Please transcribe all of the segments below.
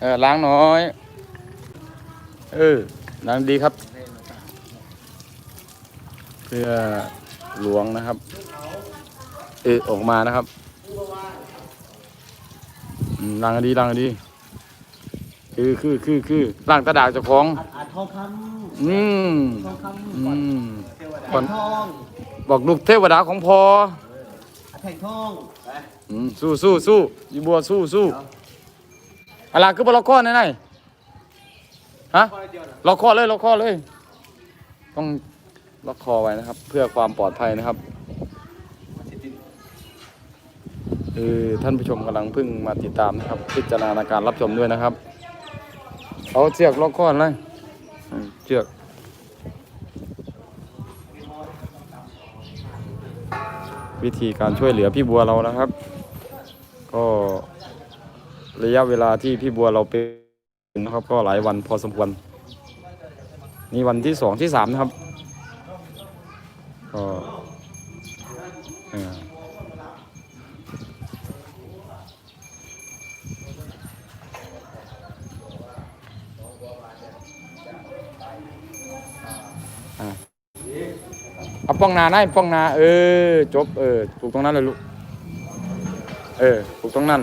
เออล้างน้อย เออล้างดีครับเพื่อหลวงนะครับ เออออกมานะครับอืมล้างให้ดีล้างให้ดี คือคือคือคือล้างตะดากเจ้าของอาทองคอืมำทองคำอืมแผ่นทองบอกลูกเทวดาของพอแผ่นทองอืมสู้สู้สู้ยีบัวสู้สู้ อะไรคือบล็อกข้อไหนไฮะล็อกข้อเลยล็อกข้อเลย ต้องล็อกคอไว้นะครับ เพื่อความปลอดภัยนะครับคือท่านผู้ชมกำลังเพิ่งมาติดตามนะครับ พิจารณาการรับชมด้วยนะครับเอาเชือกล็อกข้อเลยเชือกวิธีการช่วยเหลือพี่บัวเรานะครับ ก็ ระยะเวลาที่พี่บัวเราเป็นนะครับ ก็หลายวันพอสมควร นี่วันที่สองที่สามนะครับก็เอ่ออะเอาป้องนาได้ป้องนา เออ จบ เออ ถูกตรงนั้นเลยลูก เออ ถูกตรงนั้น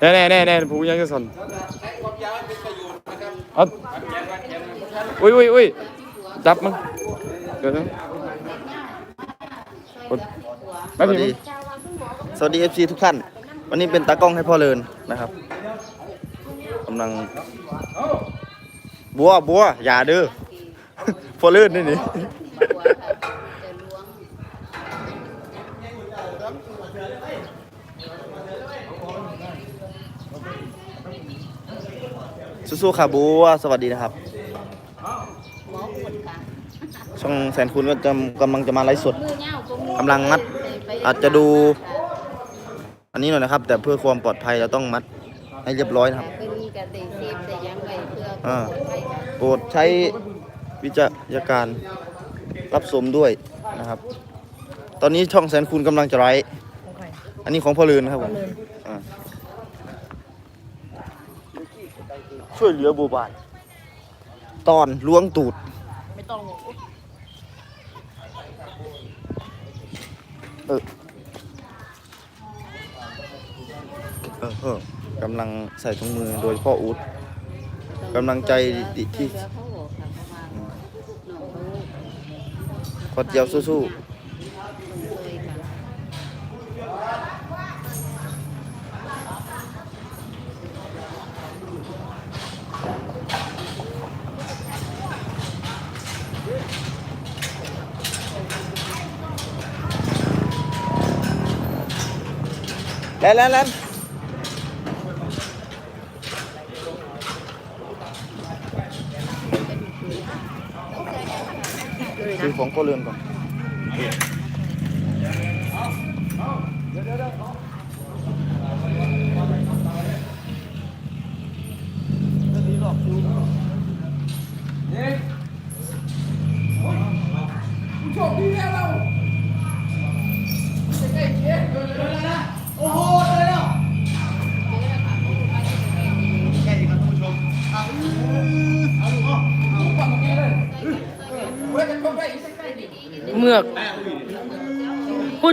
เน่เน่เน่เน่ผู้ยังจะสนเอาอุ้ยอุ้ยอุ้ยจับมั้งเดี๋ยวนะกดไม่สวัสดีสวัสดีเอฟซีทุกท่าน วันนี้เป็นตากล้องให้พ่อเลินนะครับกำลัง บัวบัวอย่าเด้อพ่อเลินนี่นี่ สู้ๆค่ะบัวสวัสดีนะครับ ช่องแสนคุณก็จะกำลังจะมาไลฟ์สดกำลังมัด อาจจะดู อันนี้หน่อยนะครับ แต่เพื่อความปลอดภัยเราต้องมัดให้เรียบร้อยนะครับป็นกระติกซีบแต่ยังไงเพื่ออ่าคนไทยค่ะโปรดใช้วิจารณการรับชมด้วยนะครับ ตอนนี้ช่องแสนคุณกำลังจะไลฟ์อันนี้ของพ่อเลือนนะครับผมอ่า ช่วยเหลือบัวบานตอนล้วงตูด ไม่ต้องเออเออเออกำลังใส่ถุงมือโดยพ่ออูดกำลังใจดีที่เพื่อเขาบอกค่ะเพราะว่าน้องเขาขอดเจียวสู้ช่ ๆแล้วแล้วแ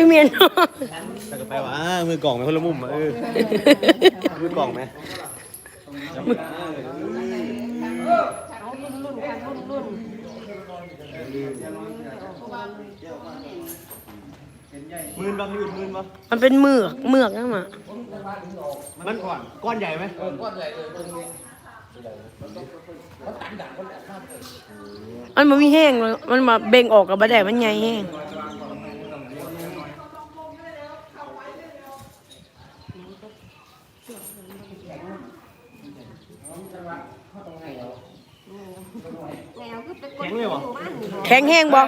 จังเมียนแต่ก็ไปว่ามือกล่องไหมคนละมุมอะเออมือกล่องไหมมืนบางมืนมืนปะมันเป็นเมือกเมือกนั่นมามันก่อนก้อนใหญ่ไหมมันมันมีแห้ง มันมาเบ่งออกกับบะแดกมันใหญ่แห้ง แข็งเลยเหแข็งแห้งบ่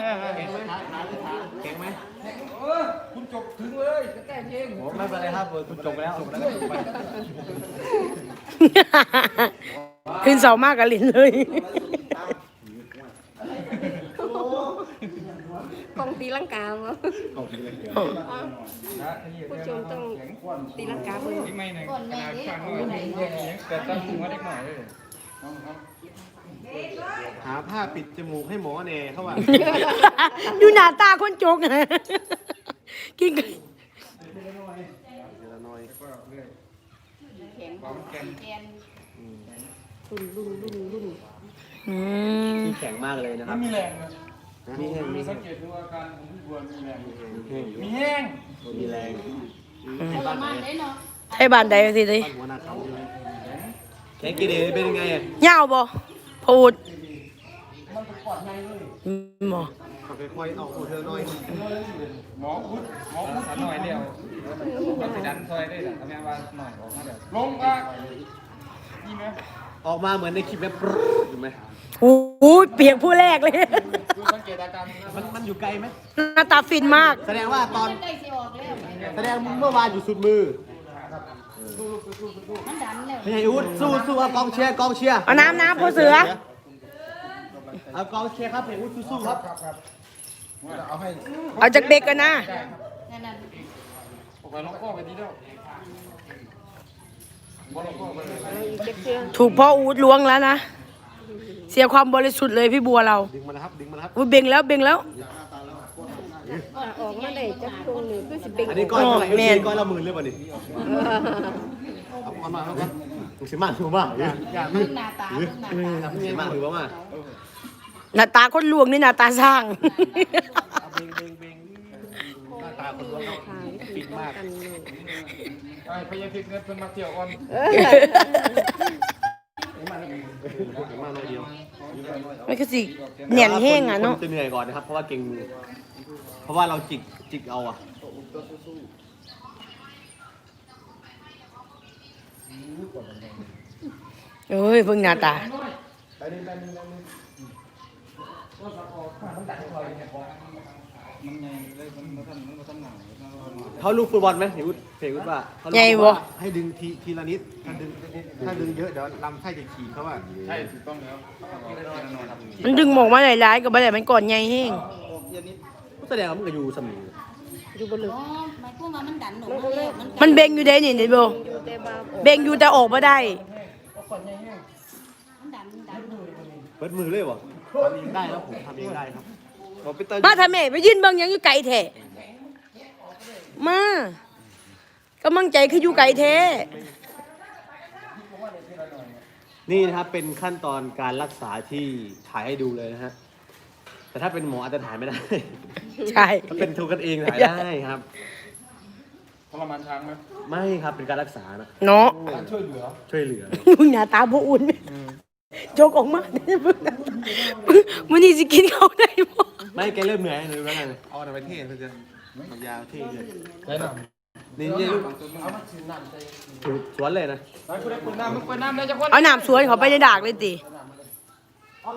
แข็งไหมคุณจบถึงเลยแก้เองโอ้ไม่เป็นไรครับคุณจบแล้วแล้วขึ้นเสามากกับลินเลย ตีลังกาบ่ผู้ชมต้องตีลังกาเบิ่งไม่หนึ่งขนาดช่างว่าแต่ตั้งหัวเล็กหน่อยเลยหาผ้าปิดจมูกให้หมอเน่เข้าว่าดูหน้าตาคนโจกนะกินกันแข็งแกนรุ่นรุ่นรุ่นรุ่นอืมแข็งมากเลยนะครับมีแรงนะ มีแห้งมีมีแห้สังงเกตดูอาการของพี่บัวมีแรงมีมีแห้งแห้งมีแรงประมาณได้เนาะใช่บ้านใดสิสิหัวหน้าเขาใช่ไหมแข็งกี่เดย์เป็นยังไงอะยาวบ่พูดหมอเขาค่อยๆเอาโคเธอน้อยหมอพุทธหมอพุทธหน่อยเดียวมันจะดันซอยได้หรอทำไมว่าหน่อยออกมาเดี๋ยวลงอะนี่ไหมออกมาเหมือนในคลิปแบบถูกไหมโอ้โหเปียกผู้แรกเลย ดูสังเกตอาการมันมันอยู่ไกลไหมหน้าตาฟินมาก แสดงว่าตอนใกล้สิออกแล้ว แสดงเมื่อวานอยู่สุดมือมันดันแล้วพี่ไอ้อุ๊ดสู้สู้เอากองเชียร์กองเชียร์เอาน้ำน้ำพ่อเสือ เอากองเชียร์ครับพี่อุ๊ดสู้ๆครับเอาจากเด็กกันนะ นั่นน่ะออกไปล็อกข้อไปทีเดียวบอลล็อกข้อไปเลยเก็บเชือกถูกพ่ออูดล้วงแล้วนะ เสียความบริสุทธิ์เลยพี่บัวเราดึงมานะครับดึงมานะครับอุ้ยเบ่งแล้วเบ่งแล้ว ออกมาได้จักตรงนี้คือสิเป็นอันนี้ก้อนเท่าไหร่แม่เอ็นก้อนละหมื่นเลยป่ะนี่เอาก้อนมาเอาก้อนถูกสิมากถูกป่ะอย่าอย่าเบิ่งหน้าตาเบิ่งหน้าตาถูกสิมากถูกป่ะหน้าตาคนลวงนี่หน้าตาสร้างหน้าตาคนร้อนปิดมากไอ้พยาธิเงินเพิ่นมาเที่ยวก่อน มากน้อยเดียวมันก็สิเหนียนแห้งอะเนาะคจะเหนื่อยก่อนนะครับ เพราะว่าเก่งมือเพราะว่าเราจิกจิกเอาอะเอ้ยเพิ่งหน้าตา มันไงเลยมันมันทันมันทันหนาวเขาลูกฟุตบอลไหมเห็นอุ๊ดเห็นอุ๊ดว่าเขาลูกใหญ่ฟุตบ่อลให้ดึงทีทีละนิดถ้าดึงถ้าดึงเยอะเดี๋ยวลำไส้จะขี่เขาว่าใช่ถูกต้องแล้วครับมันดึงหมอกมาหลายๆกับบ่ได้มันก่อนใหญ่แห้งแสดงว่ามันก็อยู่สมีอยู่บนลึกอ๋อหมายความว่ามันดันออกมาแล้วมันมันเบ่งอยู่ได้นี่เห็นบ่แต่ว่าเบ่งอยู่แต่ออกบ่ได้มันดันดันเปิดมือเลยวะทำเองได้ครับผมทำเองได้ครับ ผมไปเติมมาทำแม่ไปยืนเบิ่งหยังอยู่ไกลแท้มากำลังใจคืออยู่ไกลแท้นี่นะครับเป็นขั้นตอนการรักษาที่ถ่ายให้ดูเลยนะฮะ แต่ถ้าเป็นหมออาจจะถ่ายไม่ได้ ใช่ ถ้าเป็นทุกกันเองถ่ายได้ครับ ทรมานช้างไหมไม่ครับเป็นการรักษานะ เนาะการช่วยเหลือ ช่วยเหลือ มึงหน้าตาบ่อุ่น โจกออกมามื้อนี้สิกินเขาได้บ่ไม่แกเริ่มเหนื่อยเลยว่าไงเอาอะไรไปเทศเพื่อนทำยาวเทศเลยนี่นี่ลูกสวนเลยนะเปิดน้ำได้จะคนเอาน้ำสวนเขาไปในดากเลยติเขา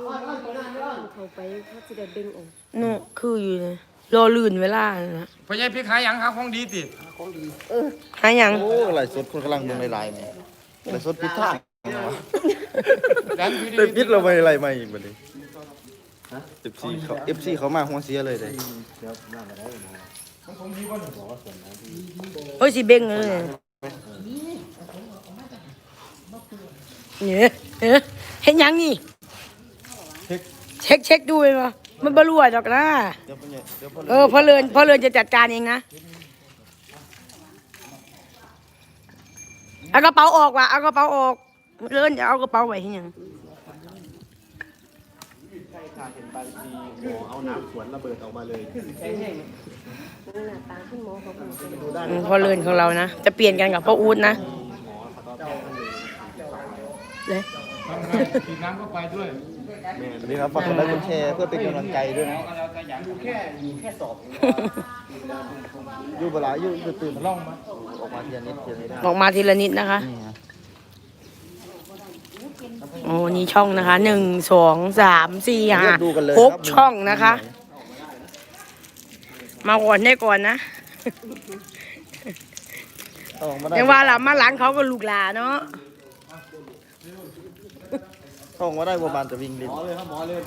ไปเขาสิได้เบ่งออกเนาะคืออยู่เลยรอลื่นเวลานะพยาธิขายยังครับของดีติหาหยังโอ้ไหลสดคนกำลังเมืองหลายๆเนี่ยไหลสดพิดทา ดันอยู่ดีเลยพิดเราไปอะไรมาอีกบัดนี้เอฟซีเขาเอฟซีเขามาหัวเสียเลยเลยโอ้ยสิเบ่งเลยเนี่ยเอ๊ะเห็นหยังนี่เช็คเช็คดูเลยว่ามันบรั่วดอกนะเดี๋ยวพ่อเนี่ยเดี๋ยวพ่อเออพ่อเรือนพ่อเรือนจะจัดการเองนะเอากระเป๋าออกว่ะเอากระเป๋าออก เรือนจะเอากระเป๋าไว้ที่ยังเห็นบางทีหมอเอาน้ำสวนระเบิดออกมาเลยอืมพ่อเรือนของเรานะ จะเปลี่ยนกันกับพ่ออู๊ดนะเลยทำไงฉีดน้ำเข้าไปด้วยสวัสดีครับฝากกดไลค์กดแชร์เพื่อเป็นกำลังใจด้วยนะเอาแล้วแต่อย่างแค่อยู่บหลายอยู่อยู่ตื่นล่องมาออกมาเทียนนิดเทียนนิดออกมาทีละนิดนะคะนี่ฮะ โอ้นี่ช่องนะคะหนึ่งสองสามสี่ห้าเลือกดูกันเลยหคกรับช่องนะคะ มาก่อนได้ก่อนนะเอาออกมาได้ยังว่าหลัมาหลังเขาก็ลูกหลาเนาะเอาออกมาได้บัวบานจะวิ่งลิ้นหมอเลยครับหมอเลย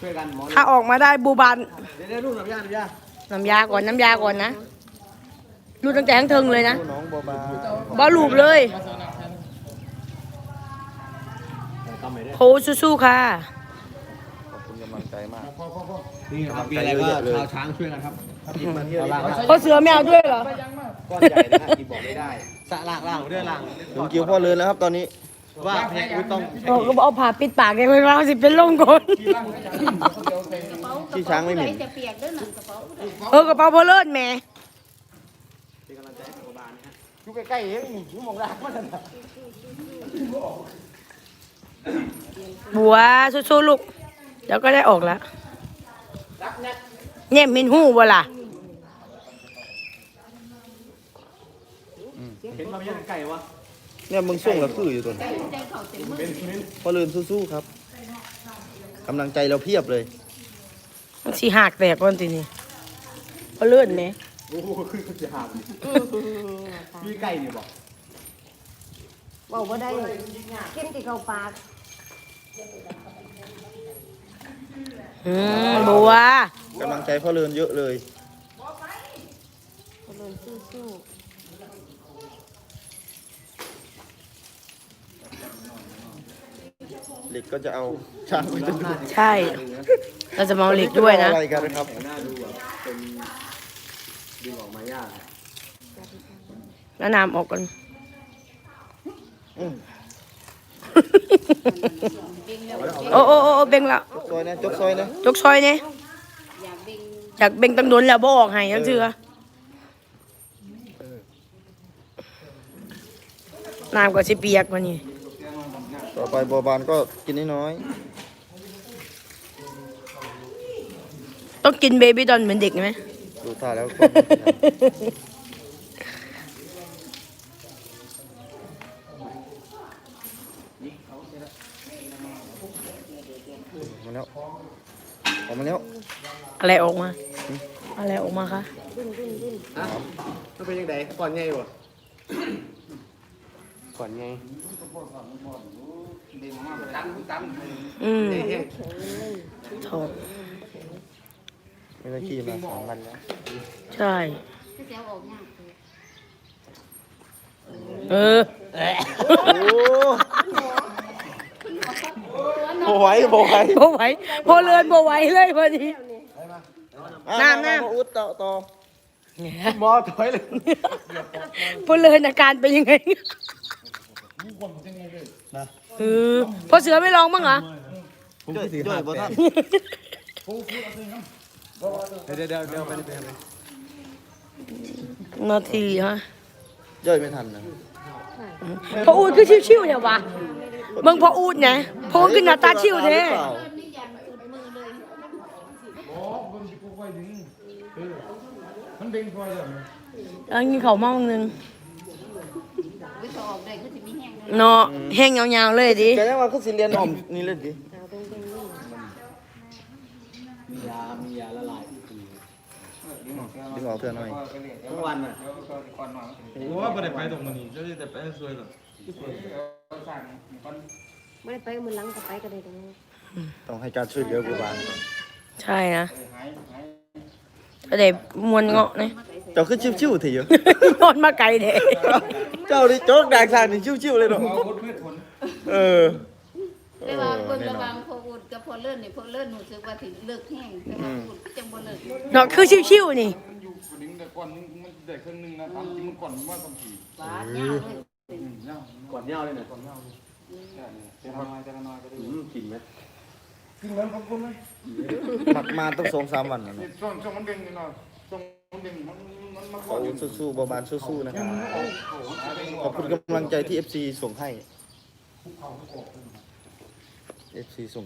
ช่วยกันหมอเลยถ้าออกมาได้บูบานเดี๋ยวเดี๋ยวลูกหน่อยพี่ย่าพี่ย่าน้ำยาก่อนน้ำยาก่อนนะรูดตั้งแต่ทั้งเทิงเลยนะดูน้องบัวบานบอลูบเลย ทำไมเนี่ย โพสู้ๆค่ะขอบคุณกำลังใจมาก นี่ครับมีอะไรก็ชาวช้างช่วยกันครับเอาล่างเพราะเสือไม่เอาด้วยเหรอ ก้อนใหญ่นะฮะที่บอกไม่ได้สะล่างล่างด้วยล่างถึงคิวพ่อเลือนแล้วครับตอนนี้ ว่าแพ้อุ้ยต้องบอกก็เอาผ้าปิดปากแกไว้ว่าสิเป็นลมก่อนที่ช้างไม่เหม็นจะเปียกด้วยหนังกระเป๋าเออกระเป๋าพอเลิศแหม่อยู่ใกล้ๆเองอยู่มองรักมันน่ะ บัวสู้ๆลูกเดี๋ยวก็ได้ออกแล้วเนี่ยมินหูบ่ล่ะเห็นมาเยอะไก่วะเนี่ยมึงส่งแล้วคืออยู่ตัวนี้พ่อเลือนสู้ๆครับกำลังใจเราเพียบเลยมันสีหักแตกก่อนทีนี้พอเลิศแหม่โอ้โหคือคือจะหามพี่ไก่เนี่ยบอกบอกว่าได้กินที่เขาปาก อืมบัวกำลังใจพ่อเลือนเยอะเลยคนเลยสู้เหล็กก็จะเอาช้างไปจนดูใช่ เราจะเมาเหล็กด้วยนะ อะไรกันนะครับหน้าดูแบบเป็นดึงออกมายากแล้วน้ำออกกัน อืม โอ้โอ้โอ้โอ้เบ่งแล้วจกซอยนะจกซอยนะจกซอยเนี่ยๆอยากเบ่งจากเบ่งตั้งโดนแล้วบ่ออกให้ยังเชื่อน้ำก็สิเปียกมานี่ต่อไปบัวบานก็กินน้อยต้องกินเบบี้ดอนเหมือนเด็กไหมๆดูท่าแล้วก็ มาแล้วออกมาแล้วอะไรออกมา อะไรออกมาคะอะมันเป็นยังไงก่อนไงวะก่อนไงอืมไงแห้งถอดไม่ได้ขี่มาสองวันแล้ว ใช่ก็จะเอาออกยากเลยเออ โอ้ โหไหวโบไหวโบไหวโบเลือนโบไหวเลยพอดี น้ำน้ำ มาอุดต่อต่อหมอถอยเลยโบเลือนอาการเป็นยังไงเออพอเสือไม่ลองบ้างเหรอช่วยช่วยบ่ท่านเดี๋ยวเดี๋ยวเดี๋ยวไปไปไปนาทีฮะย่อยไม่ทันนะพออูดคือชิวๆเนี่ยวะเบิ่งพออูดไง พออูดคือหน้าตาชิวแท้หรือเปล่านี่ยันสุดมือเลยแล้วกินข้าวเมาหนึงวิชาออกได้ก็จะมีแห้งเลยเนาะแห้งยาวๆเลยดิแกยังว่าคือสิเรียนออมนี่เล่นดิมียา มียาละลายดึงออกเพื่อนหน่อยทั้งวันอะว่าไม่ได้ไปตรงนี้จะได้ไปให้สวยหรอ ไม่ได้ไปมือหลังก็ไปก็ได้ตรงนี้ต้องให้การช่วยเหลือกูบ้างใช่นะก็ได้มวนเงาะนี่เจ้าคือชิวๆเถอะเยอะนอนมาไกลเด้เจ้านี่โจ๊กด่างสางนี่ชิวๆเลยเนาะเออแต่ว่าเบิ่งระวังพออุดกับพอเลื่อนนี่พอเลื่อนหนูสึกว่าถึงเลิกแห้งแต่ว่าอุดก็จังบ่เลิกเนาะคือชิวๆนี่มันอยู่กระดิ่งแต่ก่อนมันได้ครึ่งหนึงนะตามจริงมันก่อนว่าต้องขี่หวานยาวเลยก่อนเหย้าเลยเนี่ยก่อนเหย้า เจ้าน้อยเจ้าน้อยก็ได้อืมกลิ่นไหมมามาต้องสองสามวันแล้วเนาะช่วงช่วงมันเด้งนี่เนาะช่วงมันเด้งมันมันมาขออุดสู้ๆบัวบานสู้ๆนะครับขอบคุณกำลังใจที่ FC ส่งให้ FC ส่ง